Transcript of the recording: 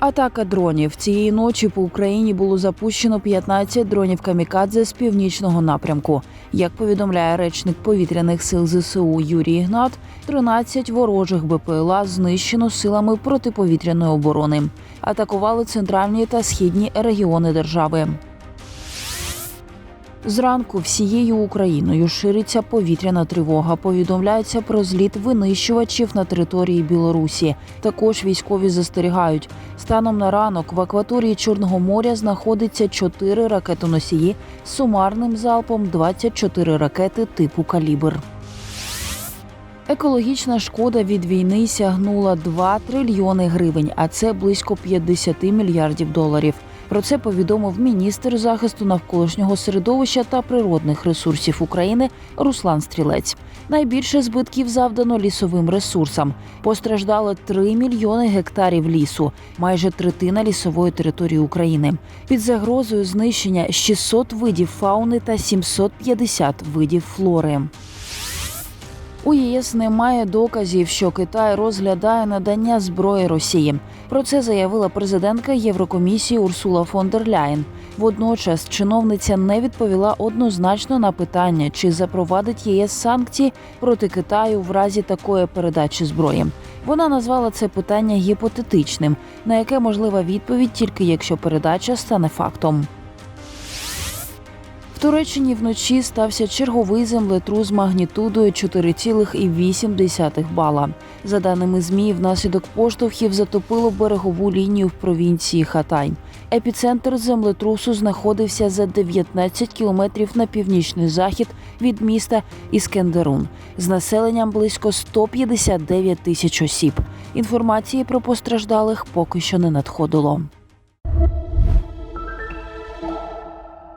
Атака дронів цієї ночі по Україні було запущено 15 дронів камікадзе з північного напрямку. Як повідомляє речник повітряних сил ЗСУ Юрій Ігнат, 13 ворожих БПЛА знищено силами протиповітряної оборони. Атакували центральні та східні регіони держави. Зранку всією Україною шириться повітряна тривога. Повідомляється про зліт винищувачів на території Білорусі. Також військові застерігають. Станом на ранок в акваторії Чорного моря знаходиться чотири ракетоносії з сумарним залпом 24 ракети типу калібр. Екологічна шкода від війни сягнула 2 трильйони гривень, а це близько 50 мільярдів доларів. Про це повідомив міністр захисту навколишнього середовища та природних ресурсів України Руслан Стрілець. Найбільше збитків завдано лісовим ресурсам. Постраждали 3 мільйони гектарів лісу, майже третина лісової території України. Під загрозою знищення 600 видів фауни та 750 видів флори. У ЄС немає доказів, що Китай розглядає надання зброї Росії. Про це заявила президентка Єврокомісії Урсула фон дер Ляєн. Водночас чиновниця не відповіла однозначно на питання, чи запровадить ЄС санкції проти Китаю в разі такої передачі зброї. Вона назвала це питання гіпотетичним, на яке можлива відповідь тільки якщо передача стане фактом. В Туреччині вночі стався черговий землетрус магнітудою 4,8 бала. За даними ЗМІ, внаслідок поштовхів затопило берегову лінію в провінції Хатай. Епіцентр землетрусу знаходився за 19 кілометрів на північний захід від міста Іскендерун з населенням близько 159 тисяч осіб. Інформації про постраждалих поки що не надходило.